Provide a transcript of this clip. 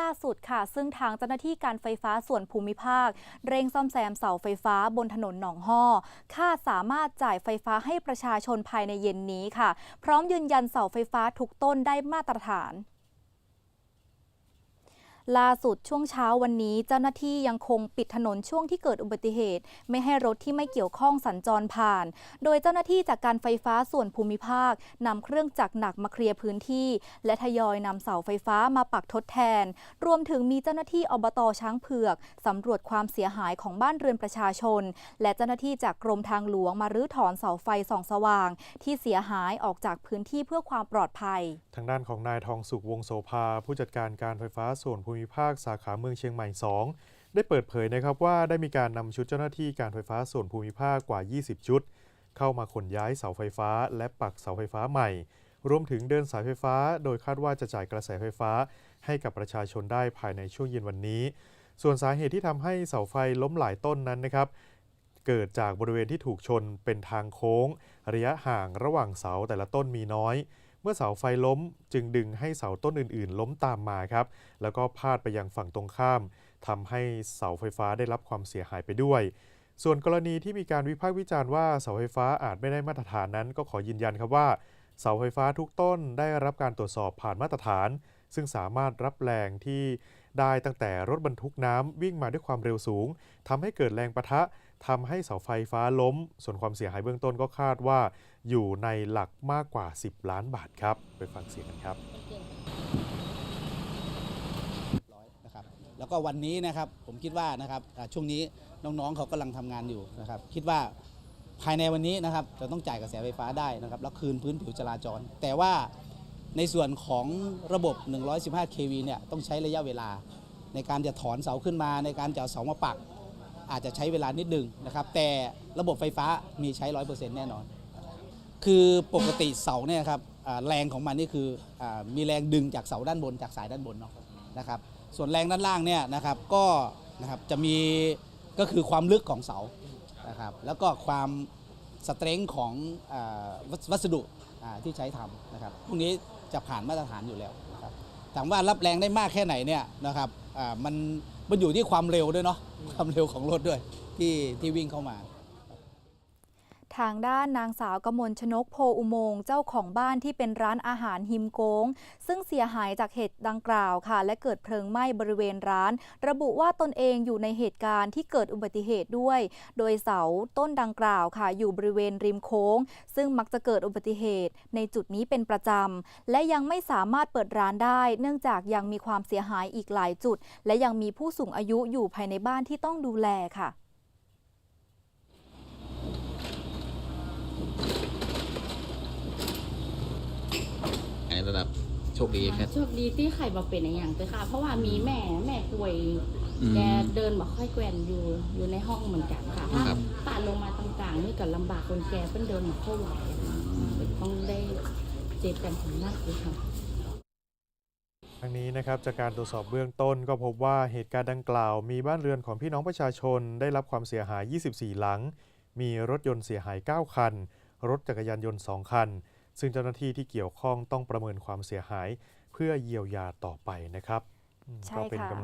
ล่าสุดค่ะ ซึ่งทางเจ้าหน้าที่การไฟฟ้าส่วนภูมิภาค เร่งซ่อมแซมเสาไฟฟ้าบนถนนหนองห้อคาดสามารถจ่ายไฟฟ้าให้ประชาชนภายในเย็นนี้ค่ะ พร้อมยืนยันเสาไฟฟ้าทุกต้นได้มาตรฐาน ล่าสุดช่วงเช้าวันนี้เจ้าหน้าที่ยังคงปิดถนนช่วงที่เกิดอุบัติเหตุ ไม่ให้รถที่ไม่เกี่ยวข้องสัญจรผ่าน โดยเจ้าหน้าที่จากการไฟฟ้าส่วนภูมิภาคนำเครื่องจักรหนักมาเคลียร์พื้นที่ และทยอยนำเสาไฟฟ้ามาปักทดแทน รวมถึงมีเจ้าหน้าที่อบตช้างเผือกสำรวจความเสียหายของบ้านเรือนประชาชน และเจ้าหน้าที่จากกรมทางหลวงมารื้อถอนเสาไฟส่องสว่าง ที่เสียหายออกจากพื้นที่เพื่อความปลอดภัย ทางด้านของนายทองสุขวงโสภาผู้จัดการการไฟฟ้าส่วนภูมิภาคสาขาเมืองเชียงใหม่ 2 ได้เปิดเผยนะครับว่าได้มีการนำชุดเจ้าหน้าที่การไฟฟ้าส่วนภูมิภาคกว่า 20 ชุด เข้ามาขนย้ายเสาไฟฟ้า และปักเสาไฟฟ้าใหม่ รวมถึงเดินสายไฟฟ้า โดยคาดว่าจะจ่ายกระแสไฟฟ้า ให้กับประชาชนได้ภายในช่วงเย็นวันนี้ ส่วนสาเหตุที่ทำให้เสาไฟล้มหลายต้นนั้นนะครับเกิดจากบริเวณที่ถูกชนเป็นทางโค้ง ระยะห่างระหว่างเสาแต่ละต้นมีน้อย มื่อเสาไฟล้มจึงดึงให้เสาต้นอื่นๆ ล้มตามมาครับ แล้วก็พาดไปยังฝั่งตรงข้ามทำให้เสาไฟฟ้าได้รับความเสียหายไปด้วย ส่วนกรณีที่มีการวิพากษ์วิจารณ์ว่าเสาไฟฟ้าอาจไม่ได้มาตรฐานนั้น ก็ขอยืนยันครับว่า เสาไฟฟ้าทุกต้นได้รับการตรวจสอบผ่านมาตรฐาน ซึ่งสามารถรับแรงที่ ได้ตั้งแต่รถบรรทุกน้ำวิ่งมาด้วยความเร็วสูงทำให้เกิดแรงประทะทำให้เสาไฟฟ้าล้ม ส่วนความเสียหายเบื้องต้นก็คาดว่า อยู่ในหลักมากกว่า 10 ล้านบาทครับ ไปฟังเสียงกันครับแล้วก็วันนี้นะครับผมคิดว่านะครับช่วงนี้น้องๆเขากำลังทำงานอยู่นะครับ คิดว่าภายในวันนี้นะครับจะต้องจ่ายกระแสไฟฟ้าได้นะครับ แล้วคืนพื้นผิวจราจร แต่ว่า ในส่วนของระบบ 115 kV เนี่ยต้องใช้ระยะเวลา ในการจะถอนเสาขึ้นมา ในการจะเอาเสามาปัก อาจจะใช้เวลานิดนึงนะครับ แต่ระบบไฟฟ้ามีใช้ 100%แน่นอน คือปกติเสาเนี่ยครับแรงของมันนี่คืออมีแรงดึงจากเสาด้านบนจากสายด้านบนเนาะนะครับ ส่วนแรงด้านล่างเนี่ยนะครับก็นะครับจะมีก็คือความลึกของเสานะครับแล้วก็ความ สเตรงของอวัสดุที่ใช้ทำนะครับพวกนี้จะผ่านมาตรฐานอยู่แล้วนะครับถามว่ารับแรงได้มากแค่ไหนเนี่ยนะครับมันมันอยู่ที่ความเร็วด้วยเนาะความเร็วของรถด้วยที่ที่วิ่งเข้ามา ทางด้านนางสาวกมลชนกโพอุโมงเจ้าของบ้านที่เป็นร้านอาหารฮิมโกง ซึ่งเสียหายจากเหตุดังกล่าวค่ะ และเกิดเพลิงไหม้บริเวณร้าน ระบุว่าตนเองอยู่ในเหตุการณ์ที่เกิดอุบัติเหตุด้วย โดยเสาต้นดังกล่าวค่ะ อยู่บริเวณริมโค้ง ซึ่งมักจะเกิดอุบัติเหตุในจุดนี้เป็นประจำ และยังไม่สามารถเปิดร้านได้ เนื่องจากยังมีความเสียหายอีกหลายจุด และยังมีผู้สูงอายุอยู่ภายในบ้านที่ต้องดูแลค่ะ ในระดับโชคดีแค่ โชคดีที่ไข่บ่เป็นอย่างเลยค่ะ เพราะว่ามีแม่แม่ป่วยอืมแกเดินบ่ค่อยแกว่นอยู่อยู่ในห้องเหมือนกันค่ะถ้าครับ ป่าลงมาต่างๆนี่ก็ลำบากคนแก่เพิ่นเดินบ่ค่อยไหวต้องได้เจ็บกันถึงมากเลยค่ะทั้งนี้นะครับจากการตรวจสอบเบื้องต้นก็พบว่าเหตุการณ์ดังกล่าว มีบ้านเรือนของพี่น้องประชาชนได้รับความเสียหาย 24 หลัง มีรถยนต์เสียหาย 9 คัน รถจักรยานยนต์ 2 คัน ซึ่งเจ้าหน้าที่ที่เกี่ยวข้องต้องประเมินความเสียหายเพื่อเยียวยาต่อไปนะครับอืมใช่ก็เป็นค่ะกำลัง